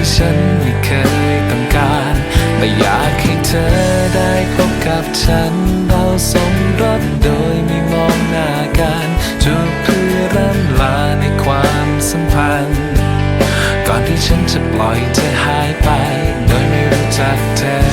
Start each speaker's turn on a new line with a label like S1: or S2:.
S1: ที่ฉันไม่เคยต้องการ แต่อยากให้เธอได้พบกับฉัน เราสมรสโดยไม่มองหน้ากันจูบเพื่อร่ำลาในความสัมพันธ์ ก่อนที่ฉันจะปล่อยเธอหายไป โดยไม่รู้จักเธอ